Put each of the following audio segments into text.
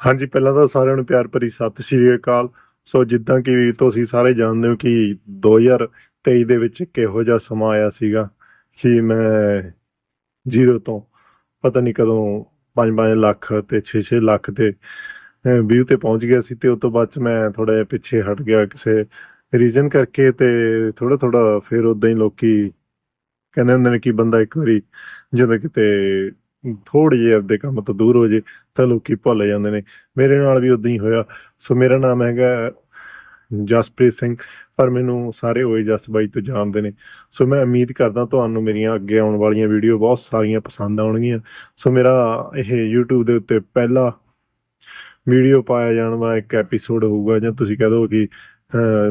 ਹਾਂਜੀ, ਪਹਿਲਾਂ ਤਾਂ ਸਾਰਿਆਂ ਨੂੰ ਪਿਆਰ ਭਰੀ ਸਤਿ ਸ਼੍ਰੀ ਅਕਾਲ। ਸੋ ਜਿੱਦਾਂ ਕਿ ਤੁਸੀਂ ਸਾਰੇ ਜਾਣਦੇ ਹੋ ਕਿ 2023 ਦੇ ਵਿੱਚ ਕਿਹੋ ਜਿਹਾ ਸਮਾਂ ਆਇਆ ਸੀਗਾ ਕਿ ਮੈਂ ਜ਼ੀਰੋ ਤੋਂ ਪਤਾ ਨਹੀਂ ਕਦੋਂ 5-5 ਲੱਖ ਤੇ 6-6 ਲੱਖ ਤੇ ਵਿਊ ਤੇ ਪਹੁੰਚ ਗਿਆ ਸੀ ਤੇ ਉਸ ਤੋਂ ਬਾਅਦ 'ਚ ਮੈਂ ਥੋੜਾ ਜਿਹਾ ਪਿੱਛੇ ਹਟ ਗਿਆ ਕਿਸੇ ਰੀਜ਼ਨ ਕਰਕੇ ਤੇ ਥੋੜਾ ਥੋੜਾ ਫਿਰ ਉਦਾਂ ਹੀ ਲੋਕੀ ਕਹਿੰਦੇ ਹੁੰਦੇ ਨੇ ਕਿ ਬੰਦਾ ਇੱਕ ਵਾਰੀ ਜਦੋਂ ਕਿਤੇ ਥੋੜੀ ਜਿਹੇ ਆਪਦੇ ਕੰਮ ਤੋਂ ਦੂਰ ਹੋ ਜੇ, ਤਾਂ ਲੋਕੀ ਭੁੱਲ ਜਾਂਦੇ ਨੇ। ਮੇਰੇ ਨਾਲ ਵੀ ਉਦਾਂ ਹੀ ਹੋਇਆ। ਸੋ ਮੇਰਾ ਨਾਮ ਹੈਗਾ ਜਸਪ੍ਰੀਤ ਸਿੰਘ, ਪਰ ਮੈਨੂੰ ਸਾਰੇ ਹੋਏ ਜਸ ਬਾਈ ਤੋਂ ਜਾਣਦੇ ਨੇ। ਸੋ ਮੈਂ ਉਮੀਦ ਕਰਦਾ ਤੁਹਾਨੂੰ ਮੇਰੀਆਂ ਅੱਗੇ ਆਉਣ ਵਾਲੀਆਂ ਵੀਡੀਓ ਬਹੁਤ ਸਾਰੀਆਂ ਪਸੰਦ ਆਉਣਗੀਆਂ। ਸੋ ਮੇਰਾ ਇਹ YouTube ਦੇ ਉੱਤੇ ਪਹਿਲਾ ਵੀਡੀਓ ਪਾਇਆ ਜਾਣ ਵਾਲਾ ਇੱਕ ਐਪੀਸੋਡ ਹੋਊਗਾ, ਜਾਂ ਤੁਸੀਂ ਕਹਿ ਦਿਓ ਕਿ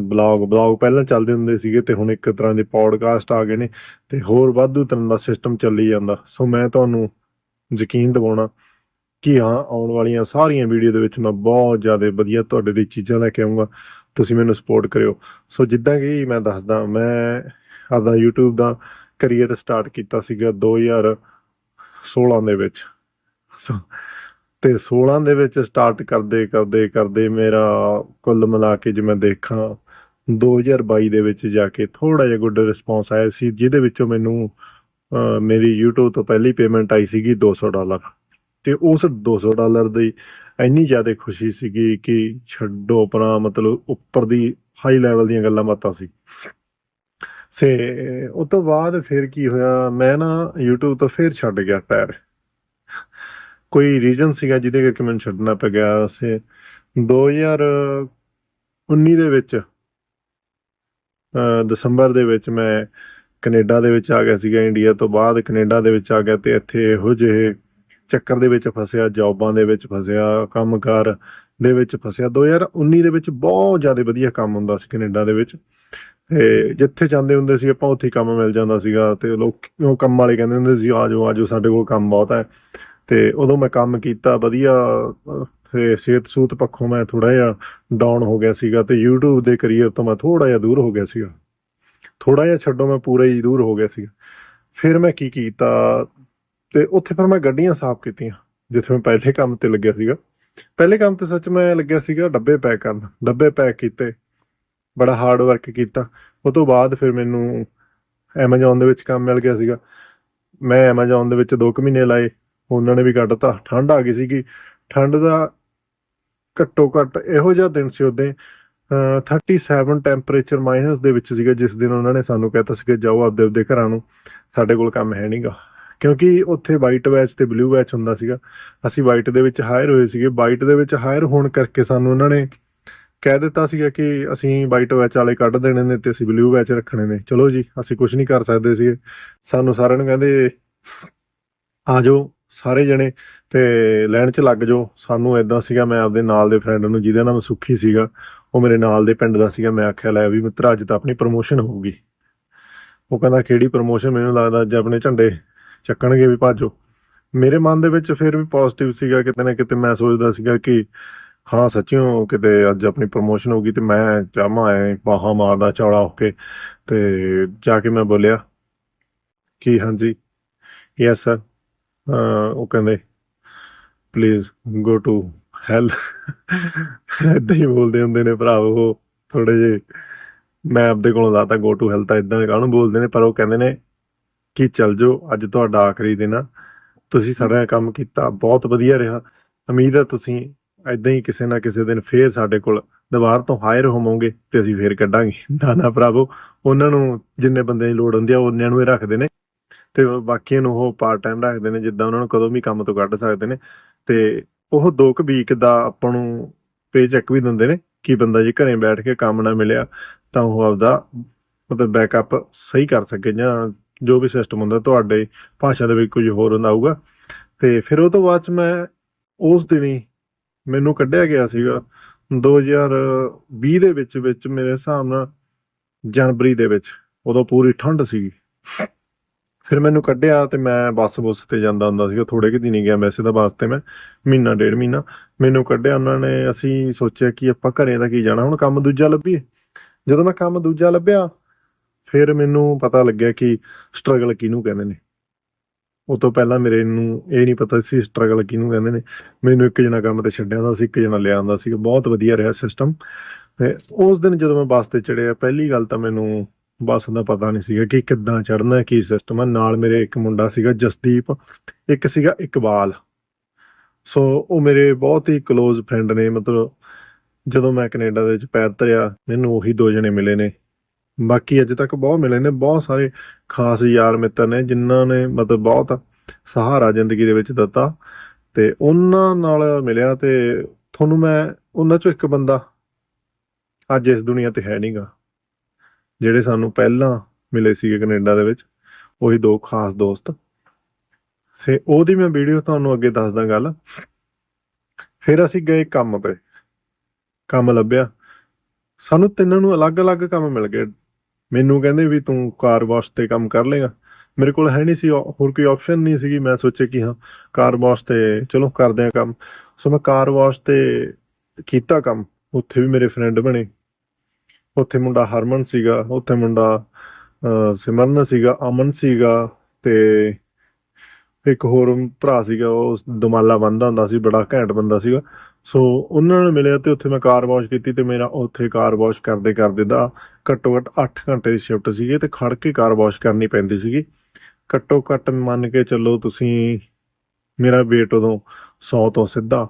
ਬਲੌਗ ਬਲੌਗ ਪਹਿਲਾਂ ਚੱਲਦੇ ਹੁੰਦੇ ਸੀਗੇ, ਤੇ ਹੁਣ ਇੱਕ ਤਰ੍ਹਾਂ ਦੇ ਪੌਡਕਾਸਟ ਆ ਗਏ ਨੇ, ਤੇ ਹੋਰ ਵਾਧੂ ਤਰ੍ਹਾਂ ਦਾ ਸਿਸਟਮ ਚੱਲੀ ਜਾਂਦਾ। ਸੋ ਮੈਂ ਤੁਹਾਨੂੰ ਯਕੀਨ ਦਿਵਾਉਣਾ ਕਿ ਹਾਂ, ਆਉਣ ਵਾਲੀਆਂ ਸਾਰੀਆਂ ਵੀਡੀਓ ਦੇ ਵਿੱਚ ਮੈਂ ਬਹੁਤ ਜ਼ਿਆਦਾ ਵਧੀਆ ਤੁਹਾਡੇ ਲਈ ਚੀਜ਼ਾਂ ਲੈ ਕੇ ਆਉਂਗਾ ਤੁਸੀਂ ਮੈਨੂੰ ਸਪੋਰਟ ਕਰਿਓ। ਸੋ ਜਿੱਦਾਂ ਕਿ ਮੈਂ ਦੱਸਦਾ, ਮੈਂ ਆਪਦਾ YouTube ਦਾ ਕੈਰੀਅਰ ਸਟਾਰਟ ਕੀਤਾ ਸੀਗਾ 2016 ਦੇ ਵਿੱਚ। ਸੋ ਤੇ 16 ਦੇ ਵਿੱਚ ਸਟਾਰਟ ਕਰਦੇ ਕਰਦੇ ਕਰਦੇ ਮੇਰਾ ਕੁੱਲ ਮਿਲਾ ਕੇ ਜੇ ਮੈਂ ਦੇਖਾਂ 2022 ਦੇ ਵਿੱਚ ਜਾ ਕੇ ਥੋੜਾ ਜਿਹਾ ਗੁੱਡ ਰਿਸਪੌਂਸ ਆਇਆ ਸੀ, ਜਿਹਦੇ ਵਿੱਚੋਂ ਮੈਨੂੰ ਮੇਰੀ YouTube ਤੋਂ ਪਹਿਲੀ ਪੇਮੈਂਟ ਆਈ ਸੀਗੀ 200 ਡਾਲਰ। ਤੇ ਉਸ 200 ਡਾਲਰ ਦੀ ਇੰਨੀ ਜ਼ਿਆਦਾ ਖੁਸ਼ੀ ਸੀਗੀ ਕਿ ਛੱਡੋ ਪਰਾਂ ਮਤਲਬ ਉੱਪਰ ਦੀ ਹਾਈ ਲੈਵਲ ਦੀਆਂ ਗੱਲਾਂ ਬਾਤਾਂ ਸੀ। ਸੇ ਉਸ ਤੋਂ ਬਾਅਦ ਫਿਰ ਕੀ ਹੋਇਆ, ਮੈਂ ਨਾ YouTube ਤੋਂ ਫਿਰ ਛੱਡ ਗਿਆ ਪੈਰ। ਕੋਈ ਰੀਜ਼ਨ ਸੀਗਾ ਜਿਹਦੇ ਕਰਕੇ ਮੈਨੂੰ ਛੱਡਣਾ ਪੈ ਗਿਆ ਸੇ। 2019 ਦੇ ਵਿੱਚ ਦਸੰਬਰ ਦੇ ਵਿੱਚ ਮੈਂ ਕੈਨੇਡਾ ਦੇ ਵਿੱਚ ਆ ਗਿਆ ਸੀਗਾ ਇੰਡੀਆ ਤੋਂ ਬਾਅਦ ਕੈਨੇਡਾ ਦੇ ਵਿੱਚ ਆ ਗਿਆ ਤੇ ਇੱਥੇ ਇਹੋ ਜਿਹੇ ਚੱਕਰ ਦੇ ਵਿੱਚ ਫਸਿਆ ਜੌਬਾਂ ਦੇ ਵਿੱਚ ਫਸਿਆ ਕੰਮਕਾਰ ਦੇ ਵਿੱਚ ਫਸਿਆ। 2019 ਦੇ ਵਿੱਚ ਬਹੁਤ ਜ਼ਿਆਦਾ ਵਧੀਆ ਕੰਮ ਹੁੰਦਾ ਸੀ ਕੈਨੇਡਾ ਦੇ ਵਿੱਚ। ਤੇ ਜਿੱਥੇ ਜਾਂਦੇ ਹੁੰਦੇ ਸੀ ਆਪਾਂ ਉੱਥੇ ਹੀ ਕੰਮ ਮਿਲ ਜਾਂਦਾ ਸੀਗਾ ਤੇ ਲੋਕ ਉਹ ਕੰਮ ਵਾਲੇ ਕਹਿੰਦੇ ਹੁੰਦੇ ਸੀ ਆ ਜਾਓ ਆ ਜਾਓ ਸਾਡੇ ਕੋਲ ਕੰਮ ਬਹੁਤ ਹੈ। ਤੇ ਉਦੋਂ ਮੈਂ ਕੰਮ ਕੀਤਾ ਵਧੀਆ ਅਹ, ਤੇ ਸਿਹਤ ਸੂਤ ਪੱਖੋਂ ਮੈਂ ਥੋੜਾ ਜਿਹਾ ਡਾਊਨ ਹੋ ਗਿਆ ਸੀਗਾ ਤੇ YouTube ਦੇ ਕਰੀਅਰ ਤੋਂ ਮੈਂ ਥੋੜਾ ਜਿਹਾ ਦੂਰ ਹੋ ਗਿਆ ਸੀਗਾ। ਥੋੜਾ ਜਿਹਾ ਛੱਡੋ, ਮੈਂ ਪੂਰਾ ਹੀ ਦੂਰ ਹੋ ਗਿਆ ਸੀਗਾ। ਫਿਰ ਮੈਂ ਕੀ ਕੀਤਾ ਤੇ ਉੱਥੇ ਫਿਰ ਮੈਂ ਗੱਡੀਆਂ ਸਾਫ਼ ਕੀਤੀਆਂ, ਜਿੱਥੇ ਮੈਂ ਪਹਿਲੇ ਕੰਮ ਤੇ ਲੱਗਿਆ ਸੀਗਾ। ਪਹਿਲੇ ਕੰਮ ਤੇ ਸੱਚ ਮੈਂ ਲੱਗਿਆ ਸੀਗਾ ਡੱਬੇ ਪੈਕ ਕਰਨ। ਡੱਬੇ ਪੈਕ ਕੀਤੇ, ਬੜਾ ਹਾਰਡ ਵਰਕ ਕੀਤਾ। ਉਸ ਤੋਂ ਬਾਅਦ ਫਿਰ ਮੈਨੂੰ Amazon ਦੇ ਵਿੱਚ ਕੰਮ ਮਿਲ ਗਿਆ ਸੀਗਾ। ਮੈਂ Amazon ਦੇ ਵਿੱਚ 2 ਕੁ ਮਹੀਨੇ ਲਾਏ, ਉਹਨਾਂ ਨੇ ਵੀ ਕੱਢਤਾ। ਠੰਡ ਆ ਗਈ ਸੀਗੀ। ਠੰਡ ਦਾ ਘੱਟੋ ਘੱਟ ਇਹੋ ਜਿਹਾ ਦਿਨ ਸੀ ਉਹਦੇ 37 ਟੈਂਪਰੇਚਰ ਮਾਈਨਸ ਦੇ ਵਿੱਚ ਸੀਗਾ, ਜਿਸ ਦਿਨ ਉਹਨਾਂ ਨੇ ਸਾਨੂੰ ਕਹਿਤਾ ਸੀ ਕਿ ਜਾਓ ਆਪਦੇ ਆਪਦੇ ਘਰਾਂ ਨੂੰ, ਸਾਡੇ ਕੋਲ ਕੰਮ ਹੈ ਨਹੀਂਗਾ ਕਿਉਂਕਿ ਉੱਥੇ ਵਾਈਟ ਬੈਚ ਤੇ ਬਲੂ ਬੈਚ ਹੁੰਦਾ ਸੀਗਾ। ਅਸੀਂ ਵਾਈਟ ਦੇ ਵਿੱਚ ਹਾਇਰ ਹੋਏ ਸੀਗੇ। ਵਾਈਟ ਦੇ ਵਿੱਚ ਹਾਇਰ ਹੋਣ ਕਰਕੇ ਸਾਨੂੰ ਉਹਨਾਂ ਨੇ ਕਹਿ ਦਿੱਤਾ ਸੀਗਾ ਕਿ ਅਸੀਂ ਵਾਈਟ ਬੈਚ ਵਾਲੇ ਕੱਢ ਦੇਣੇ ਨੇ ਤੇ ਅਸੀਂ ਬਲੂ ਬੈਚ ਰੱਖਣੇ ਨੇ। ਚਲੋ ਜੀ, ਅਸੀਂ ਕੁਝ ਨਹੀਂ ਕਰ ਸਕਦੇ ਸੀਗੇ। ਸਾਨੂੰ ਸਾਰਿਆਂ ਨੂੰ ਕਹਿੰਦੇ, ਆ ਜਾਓ ਸਾਰੇ ਜਣੇ ਤੇ ਲੈਣ 'ਚ ਲੱਗ ਜਾਓ। ਸਾਨੂੰ ਐਦਾਂ ਸੀਗਾ, ਮੈਂ ਆਪਦੇ ਨਾਲ ਦੇ ਫਰੈਂਡ ਨੂੰ, ਜਿਹਦਾ ਨਾਮ ਸੁੱਖੀ ਸੀਗਾ, ਉਹ ਮੇਰੇ ਨਾਲ ਦੇ ਪਿੰਡ ਦਾ ਸੀਗਾ। ਮੈਂ ਆਖਿਆ, ਲੈ ਵੀ ਮਿੱਤਰ, ਅੱਜ ਤਾਂ ਆਪਣੀ ਪ੍ਰਮੋਸ਼ਨ ਹੋਊਗੀ। ਉਹ ਕਹਿੰਦਾ, ਕਿਹੜੀ ਪ੍ਰਮੋਸ਼ਨ ਮੈਨੂੰ ਲੱਗਦਾ ਅੱਜ ਆਪਣੇ ਝੰਡੇ ਚੱਕਣਗੇ ਵੀ ਭਾਜੋ ਮੇਰੇ ਮਨ ਦੇ ਵਿੱਚ ਫਿਰ ਵੀ ਪੋਜ਼ਿਟਿਵ ਸੀਗਾ, ਕਿਤੇ ਨਾ ਕਿਤੇ ਮੈਂ ਸੋਚਦਾ ਸੀਗਾ ਕਿ ਹਾਂ, ਸੱਚਿਓ ਕਿਤੇ ਅੱਜ ਆਪਣੀ ਪ੍ਰਮੋਸ਼ਨ ਗਈ ਤੇ ਮੈਂ ਚਾਹਾਂ ਐ, ਬਾਹਾਂ ਮਾਰਦਾ, ਚੌੜਾ ਹੋ ਕੇ। ਤੇ ਜਾ ਕੇ ਮੈਂ ਬੋਲਿਆ, ਕਿ ਹਾਂਜੀ? ਯੈਸ ਸਰ ਉਹ ਕਹਿੰਦੇ ਪਲੀਜ਼ ਗੋ ਟੂ ਹੈਲ ਇਦਾਂ ਹੀ ਬੋਲਦੇ ਹੁੰਦੇ ਨੇ ਭਰਾ ਉਹ ਥੋੜੇ ਜੇ ਮੈਂ ਆਪਦੇ ਕੋਲੋਂ ਲਾਤਾ ਗੋ ਟੂ ਹੈਲ ਤਾਂ ਇਦਾਂ ਕਾਹਨੂੰ ਬੋਲਦੇ ਨੇ, ਪਰ ਉਹ ਕਹਿੰਦੇ ਨੇ ਕਿ ਚੱਲ ਜਾਓ, ਅੱਜ ਤੁਹਾਡਾ ਆਖਰੀ ਦਿਨ ਆ। ਤੁਸੀਂ ਸਾਡਾ ਕੰਮ ਕੀਤਾ, ਬਹੁਤ ਵਧੀਆ ਰਿਹਾ। ਉਮੀਦ ਆ ਤੁਸੀਂ ਇਦਾਂ ਹੀ ਕਿਸੇ ਨਾ ਕਿਸੇ ਦਿਨ ਫੇਰ ਸਾਡੇ ਕੋਲ ਦੁਬਾਰ ਤੋਂ ਹਾਇਰ ਹੋਵੋਗੇ ਤੇ ਅਸੀਂ ਫੇਰ ਕੱਢਾਂਗੇ। ਨਾ ਨਾ ਭਰਾਵੋ, ਉਹਨਾਂ ਨੂੰ ਜਿੰਨੇ ਬੰਦੇ ਦੀ ਲੋੜ ਹੁੰਦੀ ਆ, ਉਹਨਿਆਂ ਨੂੰ ਹੀ ਰੱਖਦੇ ਨੇ। ਤੇ ਬਾਕੀਆਂ ਨੂੰ ਉਹ ਪਾਰਟ ਟਾਈਮ ਰੱਖਦੇ ਨੇ, ਜਿੱਦਾਂ ਉਹਨਾਂ ਨੂੰ ਕਦੋਂ ਵੀ ਕੰਮ ਤੋਂ ਕੱਢ ਸਕਦੇ ਨੇ। ਤੇ ਉਹ ਦੋ ਕੁ ਵੀਕ ਦਾ ਆਪਾਂ ਨੂੰ ਪੇ ਚੈੱਕ ਵੀ ਦਿੰਦੇ ਨੇ ਕਿ ਬੰਦਾ ਜੇ ਘਰੇ ਬੈਠ ਕੇ ਕੰਮ ਨਾ ਮਿਲਿਆ, ਤਾਂ ਉਹ ਆਪਦਾ ਮਤਲਬ ਬੈਕਅਪ ਸਹੀ ਕਰ ਸਕੇ ਜਾਂ ਜੋ ਵੀ ਸਿਸਟਮ ਹੁੰਦਾ ਤੁਹਾਡੇ ਭਾਸ਼ਾ ਦੇ ਵਿੱਚ ਕੁਝ ਹੋਰ ਹੁੰਦਾ ਹੋਊਗਾ। ਤੇ ਫਿਰ ਉਹ ਤੋਂ ਬਾਅਦ ਚ ਮੈਂ ਉਸ ਦਿਨੀ ਮੈਨੂੰ ਕੱਢਿਆ ਗਿਆ ਸੀਗਾ 2020 ਦੇ ਵਿੱਚ ਵਿੱਚ ਮੇਰੇ ਹਿਸਾਬ ਨਾਲ ਜਨਵਰੀ ਦੇ ਵਿੱਚ, ਉਦੋਂ ਪੂਰੀ ਠੰਡ ਸੀਗੀ। ਫਿਰ ਮੈਨੂੰ ਕੱਢਿਆ ਤੇ ਮੈਂ ਬੱਸ ਬੁੱਸ ਤੇ ਜਾਂਦਾ ਹੁੰਦਾ ਸੀਗਾ ਥੋੜੇ ਕਿ ਦਿਨ ਹੀ ਗਿਆ ਵੈਸੇ ਤਾਂ ਬੱਸ ਤੇ ਮੈਂ, ਮਹੀਨਾ, ਡੇਢ ਮਹੀਨਾ। ਮੈਨੂੰ ਕੱਢਿਆ ਉਹਨਾਂ ਨੇ, ਅਸੀਂ ਸੋਚਿਆ ਕਿ ਆਪਾਂ ਘਰੇ ਦਾ ਕੀ ਜਾਣਾ, ਹੁਣ ਕੰਮ ਦੂਜਾ ਲੱਭੀਏ। ਜਦੋਂ ਮੈਂ ਕੰਮ ਦੂਜਾ ਲੱਭਿਆ, ਫਿਰ ਮੈਨੂੰ ਪਤਾ ਲੱਗਿਆ ਕਿ ਸਟਰਗਲ ਕਿਹਨੂੰ ਕਹਿੰਦੇ ਨੇ। ਉਹ ਤੋਂ ਪਹਿਲਾਂ ਮੇਰੇ ਨੂੰ ਇਹ ਨਹੀਂ ਪਤਾ ਸੀ ਸਟਰਗਲ ਕਿਹਨੂੰ ਕਹਿੰਦੇ ਨੇ। ਮੈਨੂੰ ਇੱਕ ਜਣਾ ਕੰਮ ਤੇ ਛੱਡਿਆ ਹੁੰਦਾ ਸੀ, ਇੱਕ ਜਣਾ ਲਿਆ ਹੁੰਦਾ ਸੀ। ਬਹੁਤ ਵਧੀਆ ਰਿਹਾ ਸਿਸਟਮ ਤੇ ਉਸ ਦਿਨ ਜਦੋਂ ਮੈਂ ਬੱਸ ਤੇ ਚੜਿਆ ਪਹਿਲੀ ਗੱਲ ਤਾਂ ਮੈਨੂੰ ਬੱਸ ਦਾ ਪਤਾ ਨਹੀਂ ਸੀਗਾ ਕਿ ਕਿੱਦਾਂ ਚੜਨਾ ਕੀ ਸਿਸਟਮ ਹੈ ਨਾਲ ਮੇਰੇ ਇੱਕ ਮੁੰਡਾ ਸੀਗਾ ਜਸਦੀਪ, ਇੱਕ ਸੀਗਾ ਇਕਬਾਲ। ਸੋ ਉਹ ਮੇਰੇ ਬਹੁਤ ਹੀ ক্লোਜ਼ ਫਰੈਂਡ ਨੇ। ਮਤਲਬ ਜਦੋਂ ਮੈਂ ਕੈਨੇਡਾ ਦੇ ਵਿੱਚ ਪੈਰ ਧਰਿਆ, ਮੈਨੂੰ ਉਹੀ ਦੋ ਜਣੇ ਮਿਲੇ ਨੇ। ਬਾਕੀ ਅੱਜ ਤੱਕ ਬਹੁਤ ਮਿਲੇ ਨੇ। ਬਹੁਤ ਸਾਰੇ ਖਾਸ ਯਾਰ ਮਿੱਤਰ ਨੇ, ਜਿਨ੍ਹਾਂ ਨੇ ਮਤਲਬ ਬਹੁਤ ਸਹਾਰਾ ਜ਼ਿੰਦਗੀ ਦੇ ਵਿੱਚ ਦਿੱਤਾ। ਤੇ ਉਹਨਾਂ ਨਾਲ ਮਿਲਿਆ ਤੇ ਤੁਹਾਨੂੰ ਮੈਂ, ਉਹਨਾਂ ਚੋਂ ਇੱਕ ਬੰਦਾ ਅੱਜ ਇਸ ਦੁਨੀਆ ਤੇ ਹੈ ਨਹੀਂਗਾ ਜਿਹੜੇ ਸਾਨੂੰ ਪਹਿਲਾਂ ਮਿਲੇ ਸੀਗੇ ਕੈਨੇਡਾ ਦੇ ਵਿੱਚ, ਉਹੀ ਦੋ ਖਾਸ ਦੋਸਤ। ਸੇ ਉਹਦੀ ਮੈਂ ਵੀਡੀਓ ਤੁਹਾਨੂੰ ਅੱਗੇ ਦੱਸਦਾ ਗੱਲ। ਫਿਰ ਅਸੀਂ ਗਏ ਕੰਮ ਤੇ। ਕੰਮ ਲੱਭਿਆ। ਸਾਨੂੰ ਤਿੰਨਾਂ ਨੂੰ ਅਲੱਗ-ਅਲੱਗ ਕੰਮ ਮਿਲ ਗਏ। ਮੈਨੂੰ ਕਹਿੰਦੇ ਵੀ ਤੂੰ ਕਾਰ ਵਾਸ਼ ਤੇ ਕੰਮ ਕਰ ਲੇਗਾ। ਮੇਰੇ ਕੋਲ ਹੈ ਨਹੀਂ ਸੀ, ਹੋਰ ਕੋਈ ਆਪਸ਼ਨ ਨਹੀਂ ਸੀਗੀ। ਮੈਂ ਸੋਚਿਆ ਕਿ ਹਾਂ, ਕਾਰ ਵਾਸ਼ ਤੇ ਚਲੋ ਕਰਦੇ ਆ ਕੰਮ। ਸੋ ਮੈਂ ਕਾਰ ਵਾਸ਼ ਤੇ ਕੀਤਾ ਕੰਮ। ਉੱਥੇ ਵੀ ਮੇਰੇ ਫਰੈਂਡ ਬਣੇ। ਉੱਥੇ ਮੁੰਡਾ ਹਰਮਨ ਸੀਗਾ ਉੱਥੇ ਮੁੰਡਾ ਅਹ, ਸਿਮਰਨ ਸੀਗਾ ਅਮਨ ਸੀਗਾ ਤੇ ਇੱਕ ਹੋਰ ਭਰਾ ਸੀਗਾ ਉਹ ਦਮਾਲਾ ਬੰਦਾ ਹੁੰਦਾ ਸੀ ਬੜਾ ਘੈਂਟ ਬੰਦਾ ਸੀਗਾ। ਸੋ ਉਹਨਾਂ ਨੂੰ ਮਿਲਿਆ ਤੇ ਉੱਥੇ ਮੈਂ ਕਾਰ ਵਾਸ਼ ਕੀਤੀ ਤੇ ਮੇਰਾ ਉੱਥੇ ਕਾਰ ਵਾਸ਼ ਕਰਦੇ ਕਰਦੇ ਦਾ ਘੱਟੋ ਘੱਟ 8 ਘੰਟੇ ਦੀ ਸ਼ਿਫਟ ਸੀਗੀ ਤੇ ਖੜ ਕੇ ਕਾਰ ਵਾਸ਼ ਕਰਨੀ ਪੈਂਦੀ ਸੀਗੀ। ਘੱਟੋ ਘੱਟ ਮੰਨ ਕੇ ਚੱਲੋ ਤੁਸੀਂ ਮੇਰਾ weight ਉਦੋਂ 100 ਤੋਂ ਸਿੱਧਾ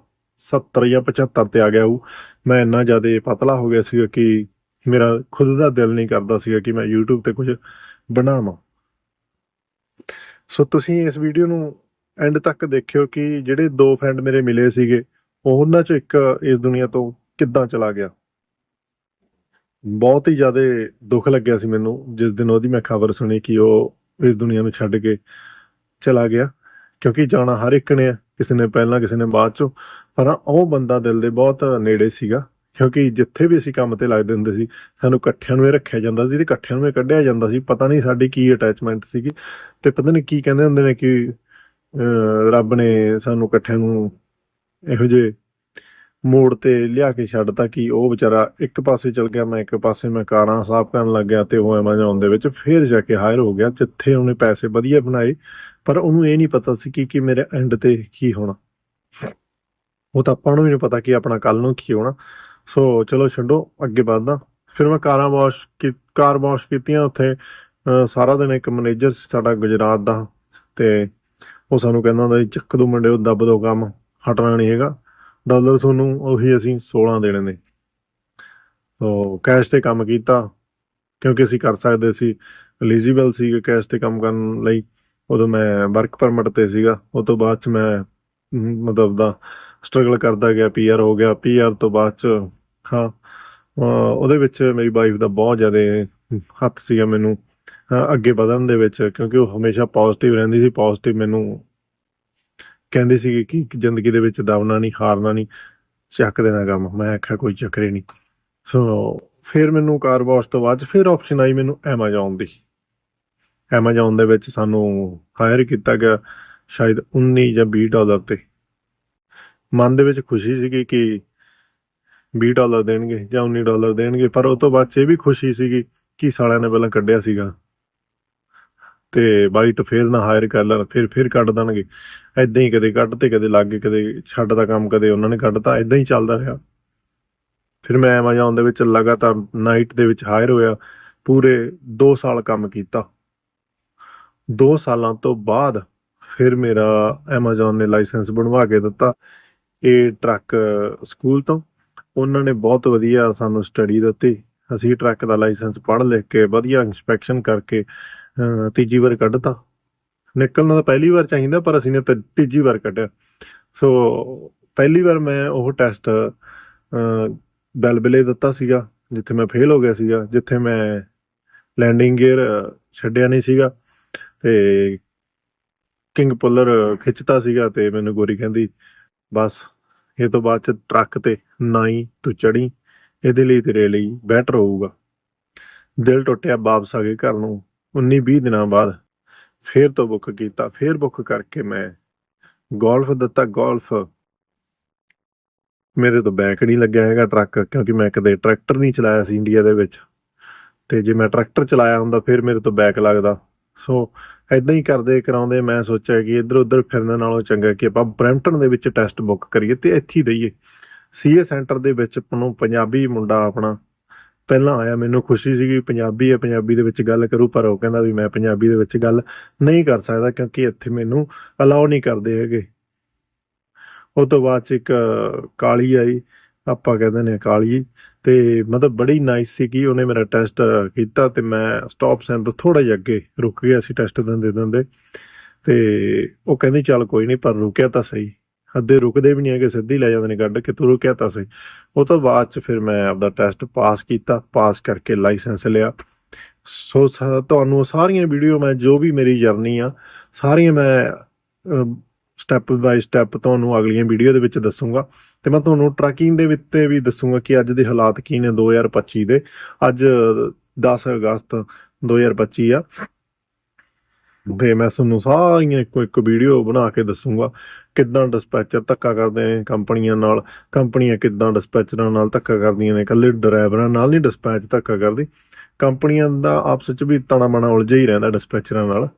70 ਜਾਂ 75 ਤੇ ਆ ਗਿਆ ਉਹ ਮੈਂ ਇੰਨਾ ਜ਼ਿਆਦਾ ਪਤਲਾ ਹੋ ਗਿਆ ਸੀਗਾ ਕਿ ਮੇਰਾ ਖੁਦ ਦਾ ਦਿਲ ਨਹੀਂ ਕਰਦਾ ਸੀਗਾ ਕਿ ਮੈਂ YouTube ਤੇ ਕੁਝ ਬਣਾਵਾਂ। ਸੋ ਤੁਸੀਂ ਇਸ ਵੀਡੀਓ ਨੂੰ ਐਂਡ ਤੱਕ ਦੇਖਿਓ ਕਿ ਜਿਹੜੇ ਦੋ ਫਰੈਂਡ ਮੇਰੇ ਮਿਲੇ ਸੀਗੇ ਉਹਨਾਂ ਚੋਂ ਇੱਕ ਇਸ ਦੁਨੀਆ ਤੋਂ ਕਿੱਦਾਂ ਚਲਾ ਗਿਆ। ਬਹੁਤ ਹੀ ਜ਼ਿਆਦਾ ਦੁੱਖ ਲੱਗਿਆ ਸੀ ਮੈਨੂੰ, ਜਿਸ ਦਿਨ ਉਹਦੀ ਮੈਂ ਖਬਰ ਸੁਣੀ ਕਿ ਉਹ ਇਸ ਦੁਨੀਆ ਨੂੰ ਛੱਡ ਕੇ ਚਲਾ ਗਿਆ, ਕਿਉਂਕਿ ਜਾਣਾ ਹਰ ਇੱਕ ਨੇ, ਕਿਸੇ ਨੇ ਪਹਿਲਾਂ, ਕਿਸੇ ਨੇ ਬਾਅਦ ਚੋਂ, ਪਰ ਉਹ ਬੰਦਾ ਦਿਲ ਦੇ ਬਹੁਤ ਨੇੜੇ ਸੀਗਾ। ਕਿਉਂਕਿ ਜਿੱਥੇ ਵੀ ਅਸੀਂ ਕੰਮ ਤੇ ਲੱਗਦੇ ਹੁੰਦੇ ਸੀ, ਸਾਨੂੰ ਇਕੱਠਿਆਂ ਨੂੰ ਇਹ ਰੱਖਿਆ ਜਾਂਦਾ ਸੀ ਤੇ ਇਕੱਠਿਆਂ ਨੂੰ ਇਹ ਕੱਢਿਆ ਜਾਂਦਾ ਸੀ, ਪਤਾ ਨਹੀਂ ਸਾਡੀ ਕੀ ਅਟੈਚਮੈਂਟ ਸੀਗੀ ਤੇ ਪਤਾ ਨਹੀਂ ਕੀ ਕਹਿੰਦੇ ਹੁੰਦੇ ਨੇ ਕਿ ਰੱਬ ਨੇ ਸਾਨੂੰ ਇਕੱਠਿਆਂ ਨੂੰ ਇਹੋ ਜਿਹੇ ਮੋੜ ਤੇ ਲਿਆ ਕੇ ਛੱਡਤਾ ਕਿ ਉਹ ਵਿਚਾਰਾ ਇੱਕ ਪਾਸੇ ਚਲ ਗਿਆ, ਮੈਂ ਇੱਕ ਪਾਸੇ ਮੈਂ ਕਾਰਾਂ ਸਾਫ਼ ਕਰਨ ਲੱਗ ਗਿਆ ਤੇ ਉਹ ਐਮਾਜ਼ਨ ਦੇ ਵਿੱਚ ਫੇਰ ਜਾ ਕੇ ਹਾਇਰ ਹੋ ਗਿਆ, ਜਿੱਥੇ ਉਹਨੇ ਪੈਸੇ ਵਧੀਆ ਬਣਾਏ, ਪਰ ਉਹਨੂੰ ਇਹ ਨਹੀਂ ਪਤਾ ਸੀ ਕਿ ਕਿ ਮੇਰੇ ਐਂਡ ਤੇ ਕੀ ਹੋਣਾ। ਉਹ ਤਾਂ ਆਪਾਂ ਨੂੰ ਵੀ ਨਹੀਂ ਪਤਾ ਕਿ ਆਪਣਾ ਕੱਲ ਨੂੰ ਕੀ ਹੋਣਾ। ਸੋ ਚਲੋ ਛੱਡੋ, ਅੱਗੇ ਵਧਦਾ। ਫਿਰ ਮੈਂ ਕਾਰਾਂ ਵਾਸ਼ ਕੀ, ਕਾਰ ਵਾਸ਼ ਕੀਤੀਆਂ ਉੱਥੇ। ਸਾਰਾ ਦਿਨ ਇੱਕ ਮੈਨੇਜਰ ਸੀ ਸਾਡਾ ਗੁਜਰਾਤ ਦਾ। ਤੇ ਉਹ ਸਾਨੂੰ ਕਹਿੰਦਾ ਹੁੰਦਾ ਚੱਕ ਦੋ ਮੁੰਡੇ, ਉਹ ਦੱਬ ਦੋ ਕੰਮ, ਹਟਣਾ ਨਹੀਂ ਹੈਗਾ। ਡਾਲਰ ਤੁਹਾਨੂੰ, ਉਹੀ ਅਸੀਂ 16 ਦੇਣੇ ਨੇ। ਸੋ ਕੈਸ਼ ਤੇ ਕੰਮ ਕੀਤਾ, ਕਿਉਂਕਿ ਅਸੀਂ ਕਰ ਸਕਦੇ ਸੀ। ਐਲੀਜੀਬਲ ਸੀ ਕੈਸ਼ ਤੇ ਕੰਮ ਕਰਨ ਲਈ। ਉਦੋਂ ਮੈਂ ਵਰਕ ਪਰਮਿਟ ਤੇ ਸੀਗਾ। ਉਸ ਤੋਂ ਬਾਅਦ ਚ ਮੈਂ ਮਤਲਬ ਦਾ ਸਟਰਗਲ ਕਰਦਾ ਗਿਆ ਪੀਆਰ ਹੋ ਗਿਆ। ਪੀਆਰ ਤੋਂ ਬਾਅਦ ਚ ਹਾਂ ਅਹ, ਉਹਦੇ ਵਿੱਚ ਮੇਰੀ ਵਾਈਫ ਦਾ ਬਹੁਤ ਜ਼ਿਆਦਾ ਹੱਥ ਸੀਗਾ ਮੈਨੂੰ। ਅੱਗੇ ਵਧਣ ਦੇ ਵਿੱਚ ਕਿਉਂਕਿ ਉਹ ਹਮੇਸ਼ਾ ਪੋਜ਼ਿਟਿਵ ਰਹਿੰਦੀ ਸੀ ਪੋਜ਼ਿਟਿਵ ਮੈਨੂੰ ਕਹਿੰਦੀ ਸੀ ਕਿ ਜ਼ਿੰਦਗੀ ਦੇ ਵਿੱਚ ਦਬਣਾ ਨਹੀਂ ਹਾਰਨਾ ਨਹੀਂ ਚੱਕ ਦੇਣਾ ਕੰਮ। ਮੈਂ ਆਖਿਆ ਕੋਈ ਚੱਕਰ ਹੀ ਨਹੀਂ। ਸੋ ਫਿਰ ਮੈਨੂੰ ਕਾਰ ਵਾਸ਼ ਤੋਂ ਬਾਅਦ ਫਿਰ ਆਪਸ਼ਨ ਆਈ ਮੈਨੂੰ ਐਮਾਜ਼ੋਨ ਦੀ। ਐਮਾਜ਼ੋਨ ਦੇ ਵਿੱਚ ਸਾਨੂੰ ਹਾਇਰ ਕੀਤਾ ਗਿਆ ਸ਼ਾਇਦ 19 ਜਾਂ 20 ਡਾਲਰ ਤੇ। ਮਨ ਦੇ ਵਿੱਚ ਖੁਸ਼ੀ ਸੀਗੀ ਕਿ 20 ਡਾਲਰ ਦੇਣਗੇ ਜਾਂ 19 ਡਾਲਰ ਦੇਣਗੇ, ਪਰ ਉਸ ਤੋਂ ਬਾਅਦ ਇਹ ਵੀ ਖੁਸ਼ੀ ਸੀਗੀ ਕਿ ਸਾਲਿਆਂ ਨੇ ਪਹਿਲਾਂ ਕੱਢਿਆ ਸੀਗਾ। ਤੇ ਬਾਈਟ ਫੇਰ ਨਾ ਹਾਇਰ ਕਰ ਲੈਣ, ਫਿਰ ਫਿਰ ਕੱਢ ਦੇਣਗੇ। ਐਦਾਂ ਹੀ ਕਦੇ ਕੱਢ ਤੇ ਕਦੇ ਲੱਗ ਗਏ ਕਦੇ ਛੱਡਦਾ ਕੰਮ ਕਦੇ ਉਹਨਾਂ ਨੇ ਕੱਢਤਾ ਐਦਾਂ ਹੀ ਚੱਲਦਾ ਰਿਹਾ। ਫਿਰ ਮੈਂ ਐਮਾਜ਼ੋਨ ਦੇ ਵਿੱਚ ਲਗਾਤਾਰ ਨਾਈਟ ਦੇ ਵਿੱਚ ਹਾਇਰ ਹੋਇਆ, ਪੂਰੇ 2 ਸਾਲ ਕੰਮ ਕੀਤਾ। 2 ਸਾਲਾਂ ਤੋਂ ਬਾਅਦ ਫਿਰ ਮੇਰਾ ਐਮਾਜ਼ੋਨ ਨੇ ਲਾਇਸੈਂਸ ਬਣਵਾ ਕੇ ਦਿੱਤਾ, ਇਹ ਟਰੱਕ ਸਕੂਲ ਤੋਂ। ਉਹਨਾਂ ਨੇ ਬਹੁਤ ਵਧੀਆ ਸਾਨੂੰ ਸਟੱਡੀ ਦਿੱਤੀ। ਅਸੀਂ ਟਰੱਕ ਦਾ ਲਾਇਸੈਂਸ ਪੜ੍ਹ ਲਿਖ ਕੇ ਵਧੀਆ ਇਨਸਪੈਕਸ਼ਨ ਕਰਕੇ ਤੀਜੀ ਵਾਰ ਕੱਢਤਾ। ਨਿਕਲਣਾ ਤਾਂ ਪਹਿਲੀ ਵਾਰ ਚਾਹੀਦਾ, ਪਰ ਅਸੀਂ ਨੇ ਤੀਜੀ ਵਾਰ ਕੱਢਿਆ। ਸੋ, ਪਹਿਲੀ ਵਾਰ ਮੈਂ ਉਹ ਟੈਸਟ ਬੈਲਬਲੇ ਦਿੱਤਾ ਸੀਗਾ, ਜਿੱਥੇ ਮੈਂ ਫੇਲ ਹੋ ਗਿਆ ਸੀਗਾ, ਜਿੱਥੇ ਮੈਂ ਲੈਂਡਿੰਗ ਗੇਅਰ ਛੱਡਿਆ ਨਹੀਂ ਸੀਗਾ, ਤੇ ਕਿੰਗ ਪੁੱਲਰ ਖਿੱਚਤਾ ਸੀਗਾ ਤੇ ਮੈਨੂੰ ਗੋਰੀ ਕਹਿੰਦੀ, ਬਸ ਇਹ ਤੋਂ ਬਾਅਦ ਚ ਟਰੱਕ ਤੇ ਨਾ ਹੀ ਤੂੰ ਚੜੀ, ਇਹਦੇ ਲਈ ਤੇਰੇ ਲਈ ਬੈਟਰ ਹੋਊਗਾ। ਦਿਲ ਟੁੱਟਿਆ ਵਾਪਸ ਆ ਗਏ ਘਰ ਨੂੰ। 19 20 ਦਿਨਾਂ ਬਾਅਦ ਫੇਰ ਤੋਂ ਬੁੱਕ ਕੀਤਾ, ਫੇਰ ਬੁੱਕ ਕਰਕੇ ਮੈਂ ਗੋਲਫ ਦਿੱਤਾ ਗੋਲਫ ਮੇਰੇ ਤੋਂ ਬੈਕ ਨਹੀਂ ਲੱਗਿਆ ਹੈਗਾ ਟਰੱਕ, ਕਿਉਂਕਿ ਮੈਂ ਕਦੇ ਟਰੈਕਟਰ ਨਹੀਂ ਚਲਾਇਆ ਸੀ ਇੰਡੀਆ ਦੇ ਵਿੱਚ। ਤੇ ਜੇ ਮੈਂ ਟਰੈਕਟਰ ਚਲਾਇਆ ਹੁੰਦਾ, ਫਿਰ ਮੇਰੇ ਤੋਂ ਬੈਕ ਲੱਗਦਾ। ਸੋ ਐਦਾਂ ਹੀ ਕਰਦੇ, ਕਰਾਉਂਦੇ, ਮੈਂ ਸੋਚਿਆ ਕਿ ਇੱਧਰ ਉੱਧਰ ਫਿਰਨ ਨਾਲੋਂ ਚੰਗਾ ਕਿ ਆਪਾਂ ਬਰੈਂਪਟਨ ਦੇ ਵਿੱਚ ਟੈਸਟ ਬੁੱਕ ਕਰੀਏ ਤੇ ਇੱਥੇ ਹੀ ਦਈਏ ਸੀਏ ਸੈਂਟਰ ਦੇ ਵਿੱਚ ਨੂੰ ਪੰਜਾਬੀ ਮੁੰਡਾ ਆਪਣਾ ਪਹਿਲਾਂ ਆਇਆ, ਮੈਨੂੰ ਖੁਸ਼ੀ ਸੀ ਕਿ ਪੰਜਾਬੀ ਹੈ, ਪੰਜਾਬੀ ਦੇ ਵਿੱਚ ਗੱਲ ਕਰੂ, ਪਰ ਉਹ ਕਹਿੰਦਾ ਵੀ ਮੈਂ ਪੰਜਾਬੀ ਦੇ ਵਿੱਚ ਗੱਲ ਨਹੀਂ ਕਰ ਸਕਦਾ ਕਿਉਂਕਿ ਇੱਥੇ ਮੈਨੂੰ ਅਲਾਉ ਨਹੀਂ ਕਰਦੇ ਹੈਗੇ। ਉਹ ਤੋਂ ਬਾਅਦ ਚ ਇੱਕ ਕਾਲੀ ਆਈ ਆਪਾਂ ਕਹਿੰਦੇ ਨੇ ਕਾਲੀ ਤੇ ਮਤਲਬ ਬੜੀ ਨਾਈਸ ਸੀ ਕਿ ਉਹਨੇ ਮੇਰਾ ਟੈਸਟ ਕੀਤਾ ਤੇ ਮੈਂ ਸਟਾਪ ਸਾਈਨ ਤੋਂ ਥੋੜਾ ਜਿਹਾ ਅੱਗੇ ਰੁਕ ਗਿਆ ਸੀ ਟੈਸਟ ਦਿੰਦੇ ਦਿੰਦੇ। ਤੇ ਉਹ ਕਹਿੰਦੀ, ਚੱਲ ਕੋਈ ਨਹੀਂ ਪਰ ਰੁਕਿਆ ਤਾਂ ਸਹੀ। ਅੱਧੇ ਰੁਕਦੇ ਵੀ ਨਹੀਂ ਹੈਗੇ, ਸਿੱਧੀ ਲੈ ਜਾਂਦੇ ਨੇ ਕੱਢ ਕੇ, ਤੂੰ ਰੁਕਿਆ ਤਾਂ ਸਹੀ। ਉਹ ਤੋਂ ਬਾਅਦ ਚ ਫਿਰ ਮੈਂ ਆਪਦਾ ਟੈਸਟ ਪਾਸ ਕੀਤਾ ਪਾਸ ਕਰਕੇ ਲਾਇਸੈਂਸ ਲਿਆ। ਸੋ ਤੁਹਾਨੂੰ ਸਾਰੀਆਂ ਵੀਡੀਓ ਮੈਂ, ਜੋ ਵੀ ਮੇਰੀ ਜਰਨੀ ਆ, ਸਾਰੀਆਂ ਮੈਂ ਸਟੈਪ ਬਾਈ ਸਟੈਪ ਤੁਹਾਨੂੰ ਅਗਲੀਆਂ ਵੀਡੀਓ ਦੇ ਵਿੱਚ ਦੱਸੂਗਾ। ਤੇ ਮੈਂ ਤੁਹਾਨੂੰ ਟਰੈਕਿੰਗ ਦੇ ਵਿੱਚ ਵੀ ਦੱਸੂਗਾ ਕਿ ਅੱਜ ਦੇ ਹਾਲਾਤ ਕੀ ਨੇ 2025 ਦੇ। ਅੱਜ 10 ਅਗਸਤ 2025 ਆ। ਤੇ ਮੈਂ ਤੁਹਾਨੂੰ ਸਾਰੀਆਂ ਇੱਕੋ ਇੱਕ ਵੀਡੀਓ ਬਣਾ ਕੇ ਦੱਸੂਗਾ ਕਿੱਦਾਂ ਡਿਸਪੈਚਰ ਧੱਕਾ ਕਰਦੇ ਨੇ ਕੰਪਨੀਆਂ ਨਾਲ, ਕੰਪਨੀਆਂ ਕਿੱਦਾਂ ਡਿਸਪੈਚਰਾਂ ਨਾਲ ਧੱਕਾ ਕਰਦੀਆਂ ਨੇ, ਇਕੱਲੇ ਡਰਾਈਵਰਾਂ ਨਾਲ ਨਹੀਂ ਡਿਸਪੈਚ ਧੱਕਾ ਕਰਦੀ। ਕੰਪਨੀਆਂ ਦਾ ਆਪਸ ਵਿੱਚ ਵੀ ਤਣਾ ਮਣਾ ਉਲਝਿਆ ਹੀ ਰਹਿੰਦਾ ਡਿਸਪੈਚਰਾਂ ਨਾਲ।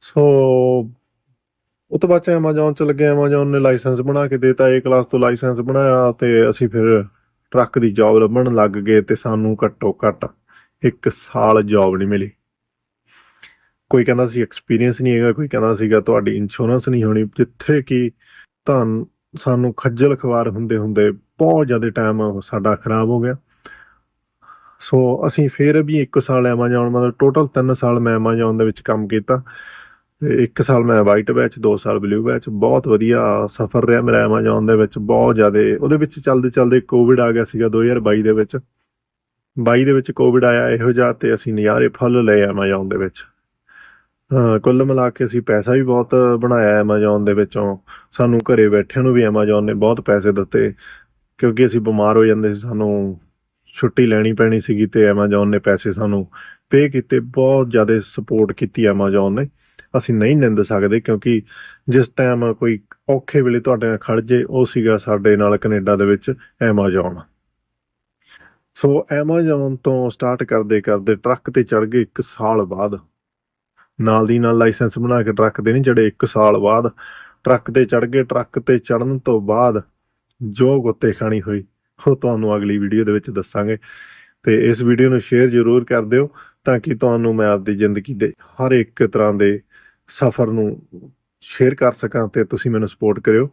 ਸੋ ਉਹ ਤੋਂ ਬਾਅਦ ਚ Amazon ਚ ਲੱਗੇ, Amazon ਨੇ ਲਾਇਸੈਂਸ ਬਣਾ ਕੇ ਦੇਤਾ, A ਕਲਾਸ ਤੋਂ ਲਾਇਸੈਂਸ ਬਣਾਇਆ ਤੇ ਅਸੀਂ ਫਿਰ ਟਰੱਕ ਦੀ ਜੌਬ ਲੱਭਣ ਲੱਗ ਗਏ ਤੇ ਸਾਨੂੰ ਘੱਟੋ ਘੱਟ ਇੱਕ ਸਾਲ ਜੌਬ ਨਹੀਂ ਮਿਲੀ। ਕੋਈ ਕਹਿੰਦਾ ਸੀ ਐਕਸਪੀਰੀਅੰਸ ਨਹੀਂ ਹੈਗਾ, ਕੋਈ ਕਹਿੰਦਾ ਸੀਗਾ ਤੁਹਾਡੀ ਇੰਸ਼ੋਰੈਂਸ ਨਹੀਂ ਹੋਣੀ, ਜਿੱਥੇ ਕਿ ਤਾਂ ਸਾਨੂੰ ਖੱਜਲ ਖਵਾਰ ਹੁੰਦੇ ਹੁੰਦੇ ਬਹੁਤ ਜ਼ਿਆਦਾ ਟਾਈਮ ਸਾਡਾ ਖਰਾਬ ਹੋ ਗਿਆ। ਸੋ ਅਸੀਂ ਫਿਰ ਵੀ 1 ਸਾਲ Amazon, ਮਤਲਬ ਟੋਟਲ 3 ਸਾਲ ਮੈਂ Amazon ਦੇ ਵਿੱਚ ਕੰਮ ਕੀਤਾ। ਤੇ ਇੱਕ ਸਾਲ ਮੈਂ ਵਾਈਟ ਬੈਚ 2 ਸਾਲ ਬਲੂ ਬੈਚ ਬਹੁਤ ਵਧੀਆ ਸਫ਼ਰ ਰਿਹਾ ਮੇਰਾ Amazon ਦੇ ਵਿੱਚ, ਬਹੁਤ ਜ਼ਿਆਦਾ, ਉਹਦੇ ਵਿੱਚ ਚੱਲਦੇ ਚੱਲਦੇ ਕੋਵਿਡ ਆ ਗਿਆ ਸੀਗਾ 2022 ਦੇ ਵਿੱਚ। 22 ਦੇ ਵਿੱਚ ਕੋਵਿਡ ਆਇਆ ਇਹੋ ਜਿਹਾ ਤੇ ਅਸੀਂ ਨਜ਼ਾਰੇ ਫੁੱਲ ਲਏ Amazon ਦੇ ਵਿੱਚ। ਕੁੱਲ ਮਿਲਾ ਕੇ ਅਸੀਂ ਪੈਸਾ ਵੀ ਬਹੁਤ ਬਣਾਇਆ Amazon ਦੇ ਵਿੱਚੋਂ। ਸਾਨੂੰ ਘਰੇ ਬੈਠਿਆਂ ਨੂੰ ਵੀ Amazon ਨੇ ਬਹੁਤ ਪੈਸੇ ਦਿੱਤੇ, ਕਿਉਂਕਿ ਅਸੀਂ ਬਿਮਾਰ ਹੋ ਜਾਂਦੇ ਸੀ, ਸਾਨੂੰ ਛੁੱਟੀ ਲੈਣੀ ਪੈਣੀ ਸੀਗੀ ਤੇ Amazon ਨੇ ਪੈਸੇ ਸਾਨੂੰ ਪੇ ਕੀਤੇ, ਬਹੁਤ ਜ਼ਿਆਦਾ ਸਪੋਰਟ ਕੀਤੀ Amazon ਨੇ। ਅਸੀਂ ਨਹੀਂ ਨਿੰਦ ਸਕਦੇ ਕਿਉਂਕਿ ਜਿਸ ਟਾਈਮ ਕੋਈ ਔਖੇ ਵੇਲੇ ਤੁਹਾਡੇ ਨਾਲ ਖੜ ਜੇ, ਉਹ ਸੀਗਾ ਸਾਡੇ ਨਾਲ ਕੈਨੇਡਾ ਦੇ ਵਿੱਚ Amazon ਸੋ Amazon ਤੋਂ ਸਟਾਰਟ ਕਰਦੇ ਕਰਦੇ ਟਰੱਕ ਤੇ ਚੜ ਗਏ 1 ਸਾਲ ਬਾਅਦ। ਨਾਲ ਦੀ ਨਾਲ ਲਾਇਸੈਂਸ ਬਣਾ ਕੇ ਟਰੱਕ ਦੇ ਨਹੀਂ ਚੜੇ 1 ਸਾਲ ਬਾਅਦ। ਟਰੱਕ ਤੇ ਚੜ ਗਏ ਟਰੱਕ ਤੇ ਚੜਨ ਤੋਂ ਬਾਅਦ ਜੋ ਗੁੱਤੇ ਖਾਣੀ ਹੋਈ। ਉਹ ਤੁਹਾਨੂੰ ਅਗਲੀ ਵੀਡੀਓ ਦੇ ਵਿੱਚ ਦੱਸਾਂਗੇ। ਤੇ ਇਸ ਵੀਡੀਓ ਨੂੰ ਸ਼ੇਅਰ ਜ਼ਰੂਰ ਕਰ ਦਿਓ ਤਾਂ ਕਿ ਤੁਹਾਨੂੰ ਮੈਂ ਆਪਦੀ ਜ਼ਿੰਦਗੀ ਦੇ ਹਰ ਇੱਕ ਤਰ੍ਹਾਂ ਦੇ ਸਫ਼ਰ ਨੂੰ ਸ਼ੇਅਰ ਕਰ ਸਕਾਂ ਤੇ ਤੁਸੀਂ ਮੈਨੂੰ ਸਪੋਰਟ ਕਰਿਓ।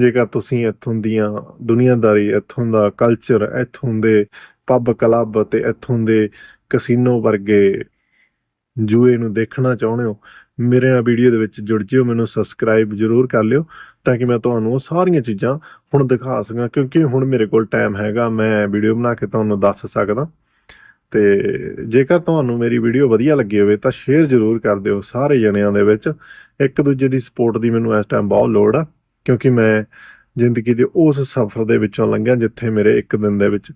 ਜੇਕਰ ਤੁਸੀਂ ਇੱਥੋਂ ਦੀਆਂ ਦੁਨੀਆਦਾਰੀ, ਇੱਥੋਂ ਦਾ ਕਲਚਰ ਇੱਥੋਂ ਦੇ ਪੱਬ ਕਲੱਬ ਤੇ ਇੱਥੋਂ ਦੇ ਕਸੀਨੋ ਵਰਗੇ ਜੂਏ ਨੂੰ ਦੇਖਣਾ ਚਾਹੁੰਦੇ ਹੋ, ਮੇਰੇ ਨਾਲ ਵੀਡੀਓ ਦੇ ਵਿੱਚ ਜੁੜ ਜਿਓ, ਮੈਨੂੰ ਸਬਸਕ੍ਰਾਈਬ ਜ਼ਰੂਰ ਕਰ ਲਿਓ ਤਾਂ ਕਿ ਮੈਂ ਤੁਹਾਨੂੰ ਉਹ ਸਾਰੀਆਂ ਚੀਜ਼ਾਂ ਹੁਣ ਦਿਖਾ ਸਕਾਂ ਕਿਉਂਕਿ ਹੁਣ ਮੇਰੇ ਕੋਲ ਟਾਈਮ ਹੈਗਾ, ਮੈਂ ਵੀਡੀਓ ਬਣਾ ਕੇ ਤੁਹਾਨੂੰ ਦੱਸ ਸਕਦਾ। ਤੇ ਜੇਕਰ ਤੁਹਾਨੂੰ ਮੇਰੀ ਵੀਡੀਓ ਵਧੀਆ ਲੱਗੀ ਹੋਵੇ ਤਾਂ ਸ਼ੇਅਰ ਜ਼ਰੂਰ ਕਰ ਦਿਓ ਸਾਰੇ ਜਣਿਆਂ ਦੇ ਵਿੱਚ। ਇੱਕ ਦੂਜੇ ਦੀ ਸਪੋਰਟ ਦੀ ਮੈਨੂੰ ਇਸ ਟਾਈਮ ਬਹੁਤ ਲੋੜ ਆ, ਕਿਉਂਕਿ ਮੈਂ ਜ਼ਿੰਦਗੀ ਦੇ ਉਸ ਸਫ਼ਰ ਦੇ ਵਿੱਚੋਂ ਲੰਘਿਆ ਜਿੱਥੇ ਮੇਰੇ ਇੱਕ ਦਿਨ ਦੇ ਵਿੱਚ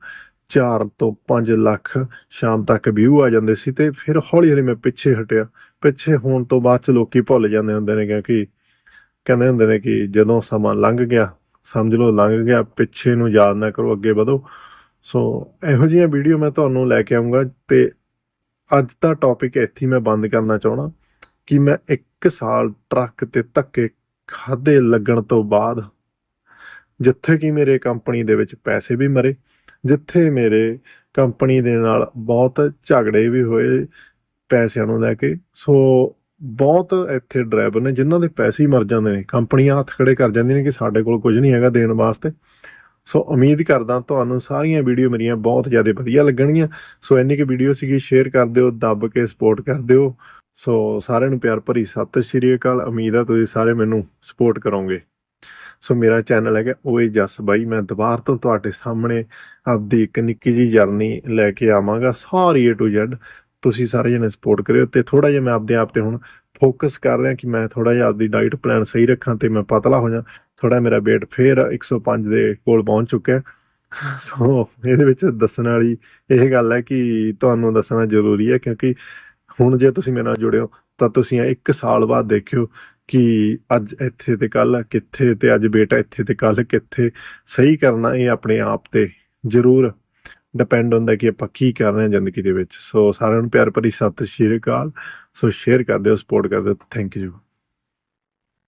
4 ਤੋਂ 5 ਲੱਖ ਸ਼ਾਮ ਤੱਕ ਵਿਊ ਆ ਜਾਂਦੇ ਸੀ ਤੇ ਫਿਰ ਹੌਲੀ ਹੌਲੀ ਮੈਂ ਪਿੱਛੇ ਹਟਿਆ। ਪਿੱਛੇ ਹੋਣ ਤੋਂ ਬਾਅਦ ਚ ਲੋਕੀ ਭੁੱਲ ਜਾਂਦੇ ਹੁੰਦੇ ਨੇ ਕਿਉਂਕਿ ਕਹਿੰਦੇ ਹੁੰਦੇ ਨੇ ਕਿ ਜਦੋਂ ਸਮਾਂ ਲੰਘ ਗਿਆ, ਸਮਝ ਲਓ ਲੰਘ ਗਿਆ, ਪਿੱਛੇ ਨੂੰ ਯਾਦ ਨਾ ਕਰੋ, ਅੱਗੇ ਵਧੋ। ਸੋ ਇਹੋ ਜਿਹੀਆਂ ਵੀਡੀਓ ਮੈਂ ਤੁਹਾਨੂੰ ਲੈ ਕੇ ਆਉਂਗਾ ਤੇ ਅੱਜ ਦਾ ਟੌਪਿਕ ਇੱਥੇ ਮੈਂ ਬੰਦ ਕਰਨਾ ਚਾਹਣਾ ਕਿ ਮੈਂ 1 ਸਾਲ ਟਰੱਕ ਤੇ ਧੱਕੇ ਖਾਦੇ ਲੱਗਣ ਤੋਂ ਬਾਅਦ ਜਿੱਥੇ ਕਿ ਮੇਰੇ ਕੰਪਨੀ ਦੇ ਵਿੱਚ ਪੈਸੇ ਵੀ ਮਰੇ, ਜਿੱਥੇ ਮੇਰੇ ਕੰਪਨੀ ਦੇ ਨਾਲ ਬਹੁਤ ਝਗੜੇ ਵੀ ਹੋਏ ਪੈਸਿਆਂ ਨੂੰ ਲੈ ਕੇ। ਸੋ ਬਹੁਤ ਇੱਥੇ ਡਰਾਈਵਰ ਨੇ ਜਿਨ੍ਹਾਂ ਦੇ ਪੈਸੇ ਹੀ ਮਰ ਜਾਂਦੇ ਨੇ। ਕੰਪਨੀਆਂ ਹੱਥ ਖੜੇ ਕਰ ਜਾਂਦੀਆਂ ਨੇ ਕਿ ਸਾਡੇ ਕੋਲ ਕੁਝ ਨਹੀਂ ਹੈਗਾ ਦੇਣ ਵਾਸਤੇ। ਸੋ ਉਮੀਦ ਕਰਦਾ ਤੁਹਾਨੂੰ ਸਾਰੀਆਂ ਵੀਡੀਓ ਮੇਰੀਆਂ ਬਹੁਤ ਜ਼ਿਆਦਾ ਵਧੀਆ ਲੱਗਣਗੀਆਂ। ਸੋ ਇੰਨੀ ਕਿ ਵੀਡੀਓ ਸੀਗੀ ਸ਼ੇਅਰ ਕਰ ਦਿਓ, ਦੱਬ ਕੇ ਸਪੋਰਟ ਕਰ ਦਿਓ। ਸੋ ਸਾਰਿਆਂ ਨੂੰ ਪਿਆਰ ਭਰੀ ਸਤਿ ਸ਼੍ਰੀ ਅਕਾਲ। ਉਮੀਦ ਆ ਤੁਸੀਂ ਸਾਰੇ ਮੈਨੂੰ ਸਪੋਰਟ ਕਰੋਗੇ। ਸੋ ਮੇਰਾ ਚੈਨਲ ਹੈਗਾ ਓਏ ਜਸ ਬਾਈ। ਮੈਂ ਦੁਬਾਰ ਤੋਂ ਤੁਹਾਡੇ ਸਾਹਮਣੇ ਆਪਦੀ ਇੱਕ ਨਿੱਕੀ ਜੀ ਜਰਨੀ ਲੈ ਕੇ ਆਵਾਂਗਾ ਸਾਰੀ A to Z ਤੁਸੀਂ ਸਾਰੇ ਜਣੇ ਸਪੋਰਟ ਕਰਿਓ ਤੇ ਥੋੜਾ ਜਿਹਾ ਮੈਂ ਆਪਦੇ ਆਪ ਤੇ ਹੁਣ ਫੋਕਸ ਕਰ ਰਿਹਾ ਕਿ ਮੈਂ ਥੋੜਾ ਜਿਹਾ ਆਪਦੀ ਡਾਈਟ ਪਲਾਨ ਸਹੀ ਰੱਖਾਂ ਤੇ ਮੈਂ ਪਤਲਾ ਹੋ ਜਾ। ਥੋੜਾ ਮੇਰਾ weight ਫੇਰ 105 ਦੇ ਕੋਲ ਪਹੁੰਚ ਚੁੱਕਿਆ। ਸੋ ਇਹਦੇ ਵਿੱਚ ਦੱਸਣ ਵਾਲੀ ਇਹ ਗੱਲ ਹੈ ਕਿ ਤੁਹਾਨੂੰ ਦੱਸਣਾ ਜ਼ਰੂਰੀ ਹੈ ਕਿਉਂਕਿ ਹੁਣ ਜੇ ਤੁਸੀਂ ਮੇਰੇ ਨਾਲ ਜੁੜਿਓ ਤਾਂ ਤੁਸੀਂ ਇੱਕ ਸਾਲ ਬਾਅਦ ਦੇਖਿਓ ਕਿ ਅੱਜ ਇੱਥੇ ਤੇ ਕੱਲ ਕਿੱਥੇ ਤੇ ਅੱਜ ਬੇਟਾ ਇੱਥੇ ਤੇ ਕੱਲ ਕਿੱਥੇ। ਸਹੀ ਕਰਨਾ ਇਹ ਆਪਣੇ ਆਪ ਤੇ ਜ਼ਰੂਰ ਡਿਪੈਂਡ ਹੁੰਦਾ ਕਿ ਆਪਾਂ ਕੀ ਕਰ ਰਹੇ ਹਾਂ ਜ਼ਿੰਦਗੀ ਦੇ ਵਿੱਚ। ਸੋ ਸਾਰਿਆਂ ਨੂੰ ਪਿਆਰ ਭਰੀ ਸਤਿ ਸ਼੍ਰੀ ਅਕਾਲ। ਸੋ ਸ਼ੇਅਰ ਕਰ ਦਿਓ ਸਪੋਰਟ ਕਰ ਦਿਓ। Thank you